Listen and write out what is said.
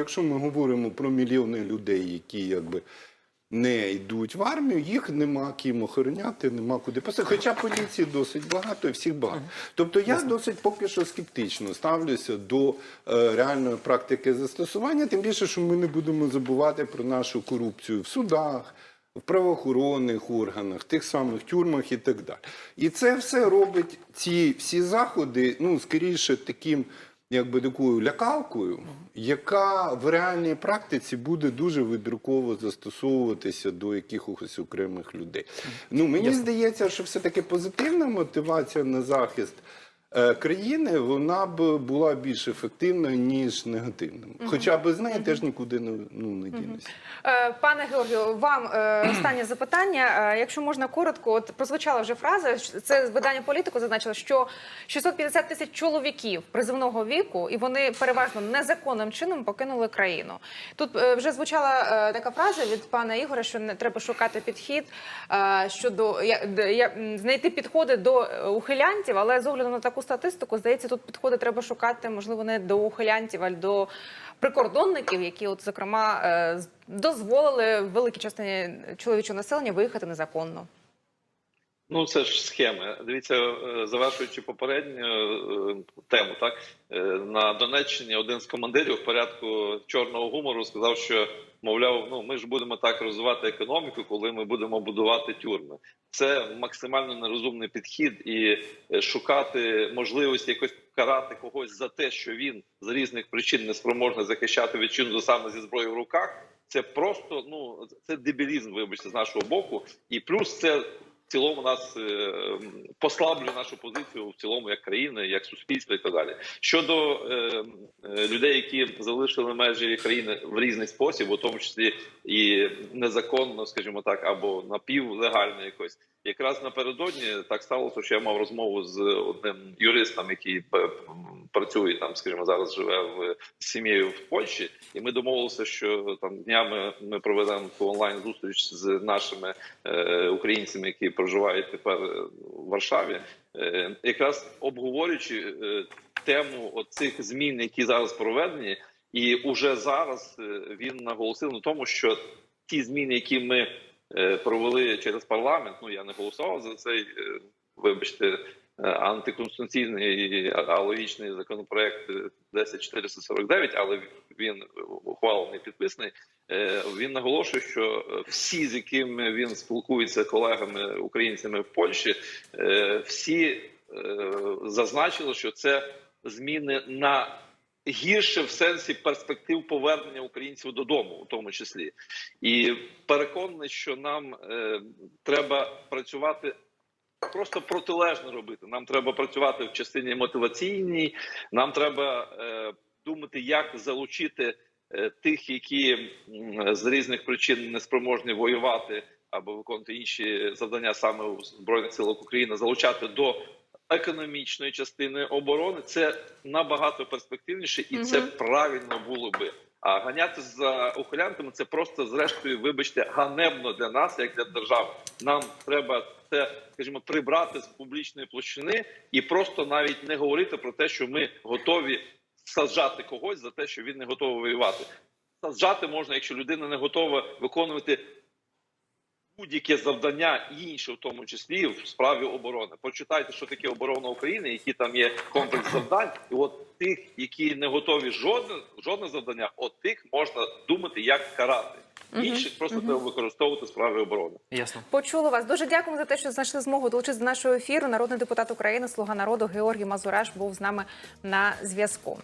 Якщо ми говоримо про мільйони людей, які якби не йдуть в армію, їх нема ким охороняти, нема куди посадити. Хоча поліції досить багато і всіх багато. Тобто я досить поки що скептично ставлюся до е, реальної практики застосування, тим більше, що ми не будемо забувати про нашу корупцію в судах. В правоохоронних органах, тих самих тюрмах і так далі. І це все робить ці всі заходи, ну, скоріше, таким, якби такою лякалкою, яка в реальній практиці буде дуже вибірково застосовуватися до якихось окремих людей. Ну, мені здається, що все-таки позитивна мотивація на захист. Е, Країни вона б була більш ефективною ніж негативною. Хоча без неї теж нікуди не ну не дінеться. Е, Пане Георгію, вам е, останнє запитання. Якщо можна коротко, от прозвучала вже фраза. Це видання політику зазначило, що 650 тисяч чоловіків призивного віку, і вони переважно незаконним чином покинули країну. Тут вже звучала така фраза від пана Ігоря, що не треба шукати підхід щодо я- я- знайти підходи до ухилянтів, але з огляду на таку статистику, здається, тут підходи треба шукати, можливо, не до ухилянтів, а до прикордонників, які, от зокрема, е, дозволили великій частині чоловічого населення виїхати незаконно. Ну, це ж схеми. Дивіться, е, завершуючи попередню е, тему, так е, на Донеччині один з командирів в порядку чорного гумору сказав, що мовляв, ну ми ж будемо так розвивати економіку, коли ми будемо будувати тюрми. Це максимально нерозумний підхід і шукати можливості якось карати когось за те, що він з різних причин не спроможний захищати вітчизну саме зі зброєю в руках. Це просто ну це дебілізм, вибачте, з нашого боку, і плюс це цілому нас е, послаблює нашу позицію в цілому як країни, як суспільства і так далі. Щодо е, е, людей, які залишили межі країни в різний спосіб, у тому числі і незаконно, скажімо так, або напівлегально якось. Якраз напередодні так сталося, що я мав розмову з одним юристом, який п- працює там, скажімо, зараз живе в сім'єю в Польщі, і ми домовилися, що там днями ми проведемо онлайн зустріч з нашими е, українцями, які проживають тепер е, в Варшаві, е, якраз обговорюючи е, тему цих змін, які зараз проведені, і уже зараз е, він наголосив на тому, що ті зміни, які ми е, провели через парламент, ну я не голосував за цей, вибачте, антиконституційний алогічний законопроект е, 10449, але він ухвалений підписаний. Е, Він наголошує, що всі, з якими він спілкується колегами українцями в Польщі, е, всі е, зазначили, що це зміни на гірше в сенсі перспектив повернення українців додому, у тому числі, і переконаний, що нам треба працювати. Просто протилежно робити. Нам треба працювати в частині мотиваційній. Нам треба е, думати, як залучити е, тих, які м, з різних причин не спроможні воювати або виконувати інші завдання саме у збройних силах України, залучати до економічної частини оборони. Це набагато перспективніше, і це правильно було би. А ганяти за ухилянтами це просто, зрештою, вибачте, ганебно для нас, як для держави. Нам треба це, скажімо, прибрати з публічної площини і просто навіть не говорити про те, що ми готові саджати когось за те, що він не готовий воювати. Саджати можна, якщо людина не готова виконувати будь-яке завдання інше, в тому числі в справі оборони. Почитайте, що таке оборона України, які там є комплекс завдань, і от тих, які не готові жодне жодне завдання, от тих можна думати, як карати. Інших просто треба використовувати в справі оборони. Ясно. Почули вас. Дуже дякуємо за те, що знайшли змогу долучитися до нашого ефіру. Народний депутат України, слуга народу Георгій Мазураш був з нами на зв'язку.